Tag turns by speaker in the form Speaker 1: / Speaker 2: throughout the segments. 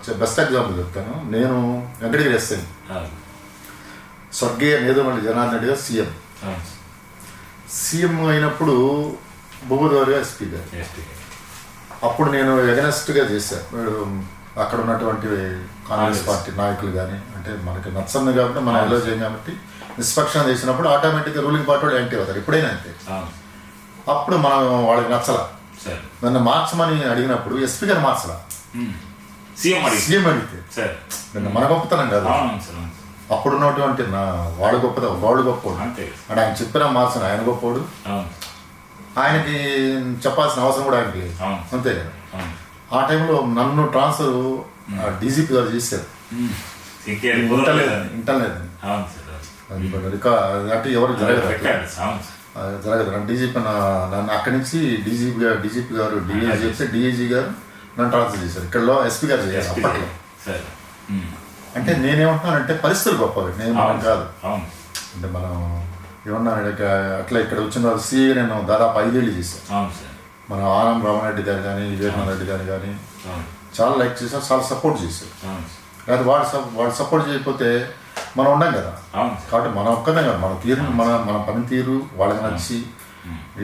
Speaker 1: Best example చెప్తాను. నేను Venkatagiri SI స్వర్గీయ నేదుమల్లి జనార్దన్ రెడ్డి గారు సీఎం. సీఎం అయినప్పుడు గారు. ఎస్పీ గారు. అప్పుడు నేను ఎగనెస్ట్గా చేశాను అక్కడ ఉన్నటువంటి కాంగ్రెస్. పార్టీ నాయకులు కానీ అంటే మనకి నచ్చంది కాబట్టి మనం ఎలా చేయం కాబట్టి నిష్పక్షం చేసినప్పుడు ఆటోమేటిక్గా రూలింగ్ పార్టీ వాళ్ళు యాంటీ అవుతారు. ఎప్పుడైనా అంతే. అప్పుడు మనం వాళ్ళకి నచ్చల. నన్ను మార్చమని అడిగినప్పుడు ఎస్పీ గారు మార్చలా.
Speaker 2: సీఎం అడిగి
Speaker 1: సీఎం అడిగితే
Speaker 2: సరే.
Speaker 1: నిన్న మన గొప్పతనం కాదు.
Speaker 2: అవును సార్ అవును
Speaker 1: అప్పుడు ఉన్నటువంటి నా వాడు గొప్పది వాడు గొప్పోడు. అంటే ఆయన చెప్పిన మార్చిన ఆయన గొప్పోడు. ఆయనకి చెప్పాల్సిన అవసరం కూడా ఆయనకి లేదు. అంతే కదా. ఆ టైంలో నన్ను ట్రాన్స్ఫర్ డీజీపీ గారు చేశారు. రికా- అంటే ఎవరు జరగదు జరగదు. డీజీపీ నన్ను అక్కడి నుంచి డీజీపీ గారు డీజీపీ గారు డిఐజీ చెప్తే డిఐజీ గారు నన్ను ట్రాన్స్ఫర్ చేశారు ఇక్కడలో ఎస్పీ గారు చేశారు అప్పట్లో. అంటే నేనేమంటున్నానంటే పరిస్థితులు గొప్పవి. నేను మనం కాదు. అంటే మనం ఏమన్నాను ఇక అట్లా ఇక్కడ వచ్చిన వాళ్ళు సీఏ నేను దాదాపు ఐదేళ్ళు చేశాను. మన ఆనం రామరెడ్డి గారు కానీ వివేకానంద రెడ్డి గారు కానీ చాలా లైక్ చేశారు చాలా సపోర్ట్ చేశారు. లేదా వాడు వాడు సపోర్ట్ చేయకపోతే మనం ఉండం కదా. కాబట్టి మనం ఒక్కనే కదా మన తీరు మన మన పనితీరు వాళ్ళకి నచ్చి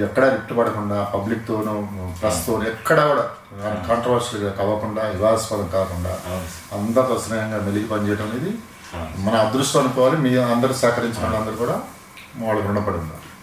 Speaker 1: ఎక్కడ రిప్ట్ పడకుండా పబ్లిక్తోనూ ప్రెస్తోనూ ఎక్కడ కూడా కాంట్రవర్షియల్గా కావకుండా వివాదాస్పదం కాకుండా అందరితో స్నేహంగా మెలిగి పనిచేయడం అనేది మన అదృష్టం అనుకోవాలి. మీ అందరూ సహకరించిన వాళ్ళందరూ కూడా వాళ్ళకి రుణపడి ఉన్నారు